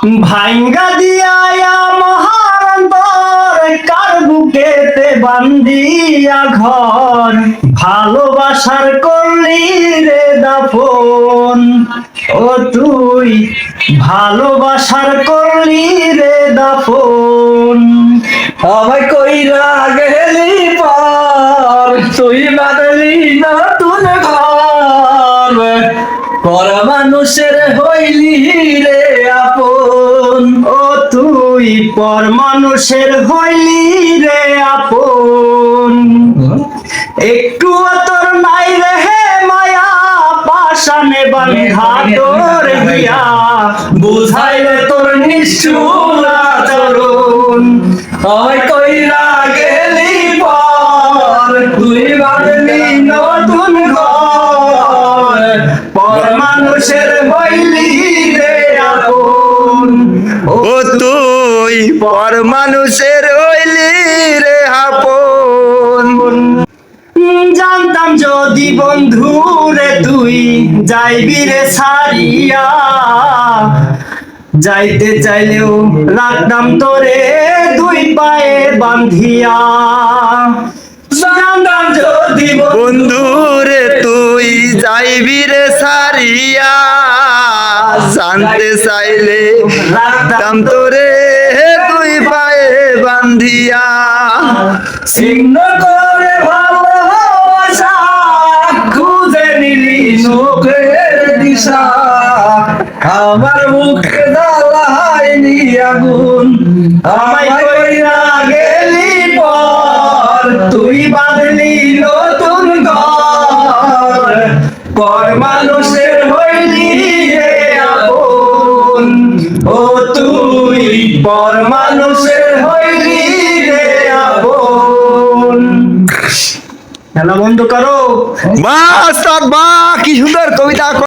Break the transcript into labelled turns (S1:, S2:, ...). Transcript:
S1: ভাঙ্গা দিয়া মহারন্তর কার বুকেতে বান্দিয়া ঘর? ভালোবাসার করলি রে দাফন। ও তুই, ভালোবাসার করলি রে দাফন।
S2: আমায় কইরা গেলি পর, তুই বাদলি নতুন ঘর। পর মানুষের হইলি রে আপন।
S1: তুই পর মানুষের হইলি রে আপন। একটু তোর নাই রে হে মায়া পাশানে বান্ধা তোর হিয়া। বুঝাইলে তোর নিষ্ঠুর আচরণ।
S2: আমায় কইরা গেলি পর তুই বাদলি নতুন ঘর।
S1: পর মানুষের হইলি রে আপন।
S3: ও তুই পর মানুষের হইলি রে আপন।
S1: জানতাম যদি বন্ধু রে তুই যাইবি রে সারিয়া যাইতে চাইলেও রাখতাম তোরে দুই পায়ে বান্ধিয়া জানতাম যদি বন্ধু
S3: বন্ধু রে তুই যাইবি রে সারিয়া জানতে চাইলে রাখতাম তোরে দুই পায়ে বান্ধিয়া।
S1: ছিন্ন করে ভালোবাসা, খুঁজে নিলি
S2: দিশা। আমার মুখে জ্বালাইনি আগুন
S1: আমায় গেলি পর, তুই বাঁধলি নতুন ঘর। পর মানুষের হইলি রে আপন। ও তুই পর মানুষের রে খেলা বন্ধ করো।
S3: বাস বা কি সুন্দর কবিতা